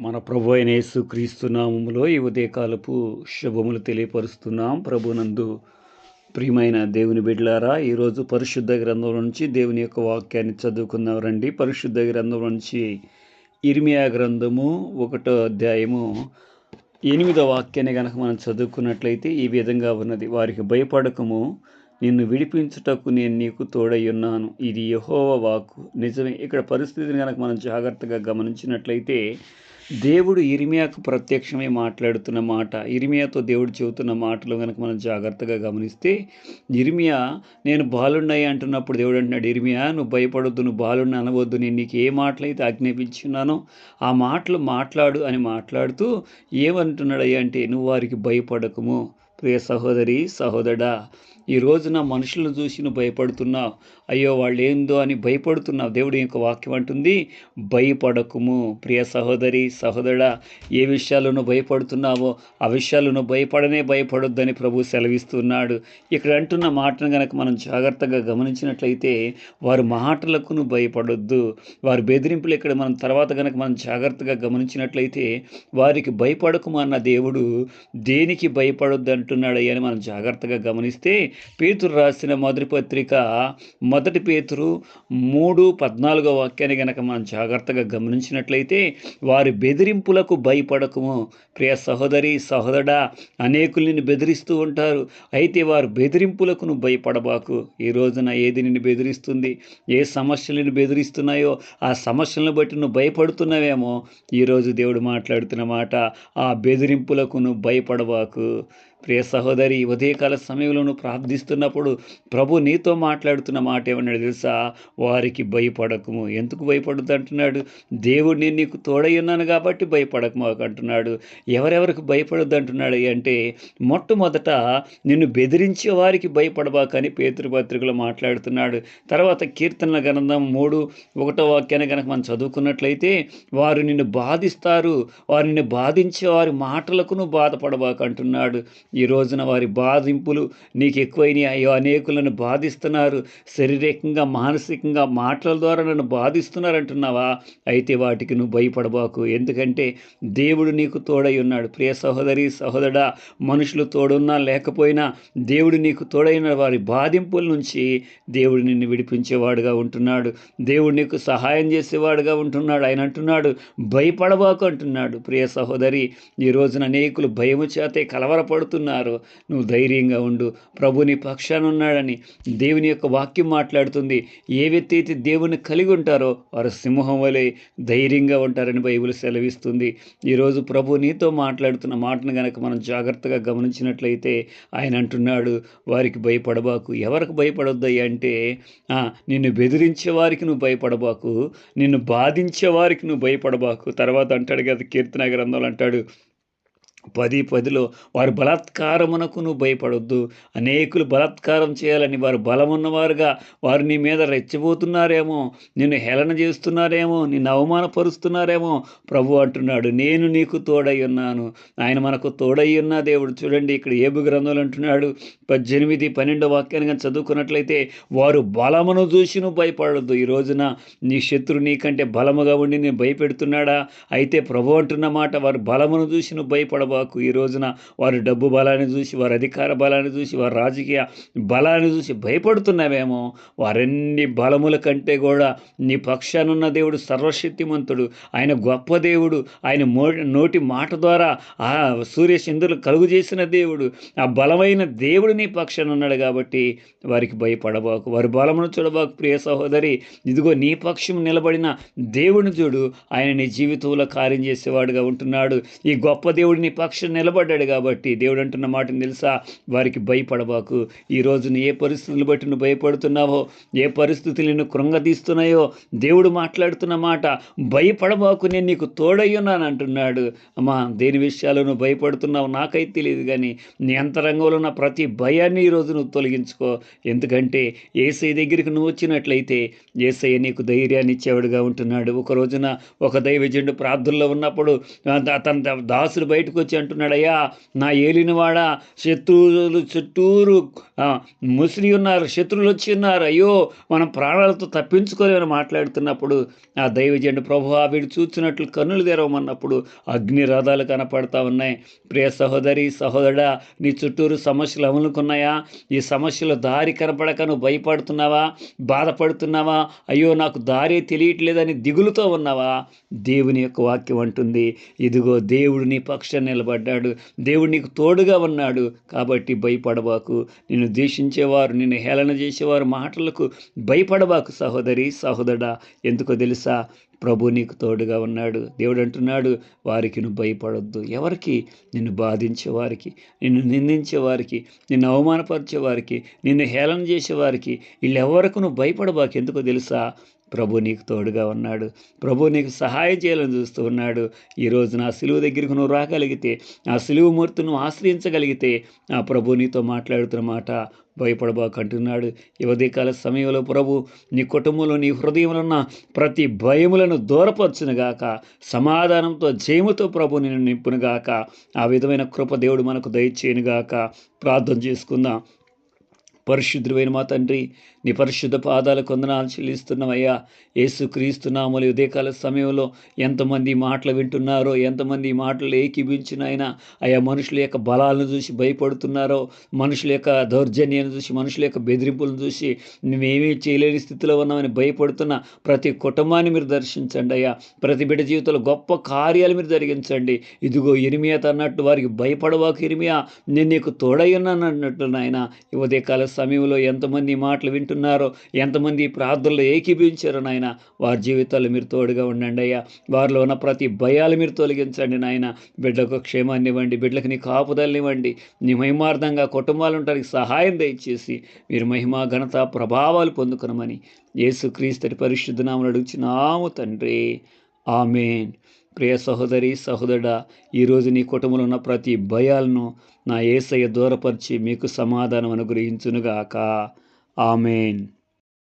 మన ప్రభు అయిన యేసు క్రీస్తు నామములో ఈ ఉదయకాలపు శుభములు తెలియపరుస్తున్నాం. ప్రభునందు ప్రియమైన దేవుని బిడ్డలారా ఈరోజు పరిశుద్ధ గ్రంథం నుంచి దేవుని యొక్క వాక్యాన్ని చదువుకుందాం రండి పరిశుద్ధ గ్రంథం నుంచి ఇర్మియా గ్రంథము ఒకటో అధ్యాయము ఎనిమిదో వాక్యాన్ని కనుక మనం చదువుకున్నట్లయితే ఈ విధంగా ఉన్నది. వారికి భయపడకము. నిన్ను విడిపించుటకు నేను నీకు తోడై ఉన్నాను. ఇది యహోవ వాక్కు. నిజమే ఇక్కడ పరిస్థితిని కనుక మనం జాగ్రత్తగా గమనించినట్లయితే దేవుడు ఇరిమియాకు ప్రత్యక్షమై మాట్లాడుతున్న మాట ఇరిమియాతో దేవుడు చెబుతున్న మాటలు కనుక మనం జాగ్రత్తగా గమనిస్తే ఇరిమియా నేను బాలున్నాయి అంటున్నప్పుడు దేవుడు అంటున్నాడు ఇరిమియా నువ్వు భయపడొద్దు నువ్వు బాలుడిని అనవద్దు నేను నీకు ఏ మాటలైతే ఆజ్ఞాపించున్నానో ఆ మాటలు మాట్లాడు అని మాట్లాడుతూ ఏమంటున్నాడయ్యా అంటే నువ్వు వారికి భయపడకము. ప్రియ సహోదరి సహోదరా ఈ రోజున మనుషులను చూసి నువ్వు భయపడుతున్నావు అయ్యో వాళ్ళు ఏందో అని భయపడుతున్నావు. దేవుడి యొక్క వాక్యం అంటుంది భయపడకుము. ప్రియ సహోదరి సహోదరా ఏ విషయాలను భయపడుతున్నావో ఆ విషయాలను భయపడనే భయపడొద్దని ప్రభు సెలవిస్తున్నాడు. ఇక్కడ అంటున్న మాటను కనుక మనం జాగ్రత్తగా గమనించినట్లయితే వారి మాటలకును భయపడొద్దు. వారి బెదిరింపులు ఇక్కడ మనం తర్వాత కనుక మనం జాగ్రత్తగా గమనించినట్లయితే వారికి భయపడకుము అన్న దేవుడు దేనికి భయపడొద్దు అంటున్నాడు అని మనం జాగ్రత్తగా గమనిస్తే పేతురు రాసిన మొదటి పత్రిక మొదటి పేతురు మూడు పద్నాలుగో వాక్యాన్ని గనక మనం జాగ్రత్తగా గమనించినట్లయితే వారి బెదిరింపులకు భయపడకము. ప్రియ సహోదరి సహోదరా అనేకుల్ని బెదిరిస్తూ ఉంటారు. అయితే వారు బెదిరింపులకు నువ్వు భయపడబాకు. ఈ రోజున ఏది నిన్ను బెదిరిస్తుంది? ఏ సమస్యలను బెదిరిస్తున్నాయో ఆ సమస్యలను బట్టి నువ్వు భయపడుతున్నావేమో. ఈరోజు దేవుడు మాట్లాడుతున్న మాట ఆ బెదిరింపులకు నువ్వు భయపడబాకు. ప్రియ సహోదరి ఉదయకాల సమయంలోను ప్రార్థిస్తున్నప్పుడు ప్రభు నీతో మాట్లాడుతున్న మాట ఏమన్నాడు తెలుసా? వారికి భయపడకము. ఎందుకు భయపడద్దు అంటున్నాడు? దేవుడు నేను నీకు తోడై ఉన్నాను కాబట్టి భయపడకము అంటున్నాడు. ఎవరెవరికి భయపడద్దు అంటున్నాడు అంటే మొట్టమొదట నిన్ను బెదిరించే వారికి భయపడబాకని పేతృపత్రికలు మాట్లాడుతున్నాడు. తర్వాత కీర్తన గ్రంథం మూడు ఒకటో వాక్యాన్ని కనుక మనం చదువుకున్నట్లయితే వారు నిన్ను బాధిస్తారు వారిని బాధించే వారి మాటలకు నువ్వు బాధపడబాక అంటున్నాడు. ఈ రోజున వారి బాధింపులు నీకు ఎక్కువైన అయ్యో అనేకులను బాధిస్తున్నారు. శారీరకంగా మానసికంగా మాటల ద్వారా నన్ను బాధిస్తున్నారు అంటున్నావా అయితే వాటికి నువ్వు భయపడబాకు. ఎందుకంటే దేవుడు నీకు తోడై ఉన్నాడు. ప్రియ సహోదరి సహోదరా మనుషులు తోడున్నా లేకపోయినా దేవుడు నీకు తోడైన వారి బాధింపుల నుంచి దేవుడు నిన్ను విడిపించేవాడుగా ఉంటున్నాడు. దేవుడు నీకు సహాయం చేసేవాడుగా ఉంటున్నాడు. ఆయన అంటున్నాడు భయపడబాకు అంటున్నాడు. ప్రియ సహోదరి ఈ రోజున అనేకులు భయము చేతే కలవరపడుతున్నారు నువ్వు ధైర్యంగా ఉండు. ప్రభు నీ పక్షాన ఉన్నాడని దేవుని యొక్క వాక్యం మాట్లాడుతుంది. ఏ వ్యక్తి అయితే దేవుని కలిగి ఉంటారో వారు సింహం వలె ధైర్యంగా ఉంటారని బైబిల్ సెలవిస్తుంది. ఈరోజు ప్రభు నీతో మాట్లాడుతున్న మాటను గనక మనం జాగ్రత్తగా గమనించినట్లయితే ఆయన అంటున్నాడు వారికి భయపడబాకు. ఎవరికి భయపడొద్దయ్యా అంటే నిన్ను బెదిరించే వారికి నువ్వు భయపడబాకు. నిన్ను బాధించే వారికి నువ్వు భయపడబాకు. తర్వాత అంటాడు కదా కీర్తన గ్రంథంలో అంటాడు పది పదిలో వారు బలాత్కారమునకును భయపడొద్దు. అనేకులు బలాత్కారం చేయాలని వారు బలమున్నవారుగా వారు నీ మీద రెచ్చబోతున్నారేమో నిన్ను హేళన చేస్తున్నారేమో నిన్ను అవమానపరుస్తున్నారేమో ప్రభు అంటున్నాడు. నేను నీకు తోడై ఉన్నాను. ఆయన మనకు తోడై ఉన్న దేవుడు. చూడండి ఇక్కడ ఏబు గ్రంథాలు అంటున్నాడు. పద్దెనిమిది పన్నెండో వాక్యాన్ని కానీ చదువుకున్నట్లయితే వారు బలమును చూసి నువ్వు భయపడొద్దు. ఈ రోజున నీ శత్రు నీకంటే బలముగా ఉండి నేను భయపెడుతున్నాడా? అయితే ప్రభు అంటున్న మాట వారు బలమును చూసి నువ్వు భయపడబాకు ఈ రోజున వారు డబ్బు బలాన్ని చూసి వారి అధికార బలాన్ని చూసి వారి రాజకీయ బలాన్ని చూసి భయపడుతున్నామేమో వారెన్ని బలముల కంటే కూడా నీ పక్షానున్న దేవుడు సర్వశక్తిమంతుడు. ఆయన గొప్ప దేవుడు. ఆయన నోటి మాట ద్వారా ఆ సూర్యచంద్రులు కలుగు చేసిన దేవుడు. ఆ బలమైన దేవుడు నీ పక్షాన ఉన్నాడు కాబట్టి వారికి భయపడబాకు. వారి బలమును చూడబాకు. ప్రియ సహోదరి ఇదిగో నీ పక్షం నిలబడిన దేవుని చూడు. ఆయన నీ జీవితంలో కార్యం చేసేవాడుగా ఉంటున్నాడు. ఈ గొప్ప దేవుడిని పక్షం నిలబడ్డాడు కాబట్టి దేవుడు అంటున్న మాటను తెలుసా? వారికి భయపడబాకు. ఈ రోజున ఏ పరిస్థితులు బట్టి నువ్వు భయపడుతున్నావో ఏ పరిస్థితులు నిన్ను కృంగదీస్తున్నాయో దేవుడు మాట్లాడుతున్న మాట భయపడబాకు నేను నీకు తోడయ్యున్నాను అంటున్నాడు. అమ్మా దేని విషయాలు నువ్వు భయపడుతున్నావు నాకైతే తెలియదు కానీ నీ అంతరంగంలో ఉన్న ప్రతి భయాన్ని ఈరోజు నువ్వు తొలగించుకో. ఎందుకంటే ఏసై దగ్గరికి నువ్వు వచ్చినట్లయితే ఏసై నీకు ధైర్యాన్ని ఇచ్చేవాడుగా ఉంటున్నాడు. ఒక రోజున ఒక దైవజనుడు ప్రార్థనలో ఉన్నప్పుడు తన దాసుడు బయటకు వచ్చి అంటున్నాడయ్యా నా ఏలినవాడ శత్రువులు చుట్టూరు ముసిరి ఉన్నారు శత్రువులు వచ్చి ఉన్నారు. అయ్యో మనం ప్రాణాలతో తప్పించుకోలేమని మాట్లాడుతున్నప్పుడు ఆ దైవజండు ప్రభు వీడు చూచినట్లు కన్నులు తెరవమన్నప్పుడు అగ్ని రథాలు కనపడతా ఉన్నాయి. ప్రియ సహోదరి సహోదరా నీ చుట్టూరు సమస్యలు అమలుకున్నాయా? ఈ సమస్యలు దారి కనపడక నువ్వు భయపడుతున్నావా? బాధపడుతున్నావా? అయ్యో నాకు దారి తెలియట్లేదని దిగులుతో ఉన్నావా? దేవుని యొక్క వాక్యం అంటుంది ఇదిగో దేవుడు నీ పక్షాన్ని నిలబడ్డాడు. దేవుడు నీకు తోడుగా ఉన్నాడు. కాబట్టి భయపడబాకు. నిన్ను ద్వేషించేవారు నిన్ను హేళన చేసేవారు మాటలకు భయపడబాకు సహోదరి సహోదరా ఎందుకో తెలుసా? ప్రభు నీకు తోడుగా ఉన్నాడు. దేవుడు అంటున్నాడు వారికి నువ్వు భయపడొద్దు. ఎవరికి? నిన్ను బాధించే వారికి నిన్ను నిందించే వారికి నిన్ను అవమానపరిచే వారికి నిన్ను హేళన చేసే వారికి వీళ్ళెవరకు నువ్వు భయపడబాకు? ఎందుకో తెలుసా? ప్రభు నీకు తోడుగా ఉన్నాడు. ప్రభు నీకు సహాయం చేయాలని చూస్తూ ఉన్నాడు. ఈరోజు నా సిలువ దగ్గరికి నువ్వు రాగలిగితే ఆ సిలువు మూర్తి నువ్వు ఆశ్రయించగలిగితే ఆ ప్రభు నీతో మాట్లాడుతున్న మాట భయపడబాకు అంటున్నాడు సమయంలో ప్రభు నీ కుటుంబంలో నీ హృదయంలో ఉన్న ప్రతి భయములను దూరపరచునుగాక సమాధానంతో జయముతో ప్రభు నిన్ను నింపునుగాక ఆ విధమైన కృప దేవుడు మనకు దయచేయనుగాక ప్రార్థన చేసుకుందాం. పరిశుద్ధుడైన మా తండ్రి నీ పరిశుద్ధ పాదాల కొందనాలు చెల్లిస్తున్నామయ్యా. యేసుక్రీస్తు నామలు ఉదయకాల సమయంలో ఎంతమంది మాటలు వింటున్నారో ఎంతమంది మాటలు ఏకీభించినైనా అయా మనుషుల యొక్క బలాలను చూసి భయపడుతున్నారో మనుషుల యొక్క దౌర్జన్యాన్ని చూసి మనుషుల యొక్క బెదిరింపులను చూసి మేమేమీ చేయలేని స్థితిలో ఉన్నామని భయపడుతున్న ప్రతి కుటుంబాన్ని మీరు దర్శించండి అయ్యా. ప్రతి బిడ్డ జీవితంలో గొప్ప కార్యాలు మీరు జరిగించండి. ఇదిగో ఇరిమియా అన్నట్టు వారికి భయపడవాకు ఇరిమియా నేను నీకు తోడయ్యున్నాను అన్నట్టు నాయన. ఉదయకాల సమయంలో ఎంతమంది మాటలు వింటున్నారో ఎంతమంది ప్రార్థనలు ప్రార్థనలో ఏకీభించారో నాయన వారి జీవితాలు మీరు తోడుగా ఉండండి అయ్యా. వారిలో ఉన్న ప్రతి భయాలు మీరు తొలగించండి నాయన. బిడ్డకు క్షేమాన్ని ఇవ్వండి బిడ్డలకు నీ కాపుదలనివ్వండి నీ మహిమార్థంగా కుటుంబాలు ఉండడానికి సహాయం దయచేసి మీరు మహిమ ఘనత ప్రభావాలు పొందుకునమని యేసుక్రీస్తు పరిశుద్ధ నామను అడుగుచున్నాము తండ్రి. ఆమెన్. ప్రియ సహోదరి సహోదరుడా ఈరోజు నీ కుటుంబంలో ఉన్న ప్రతి భయాలను నా ఏసయ్య దూరపరిచి మీకు సమాధానం అనుగ్రహించునుగాక. ఆమెన్.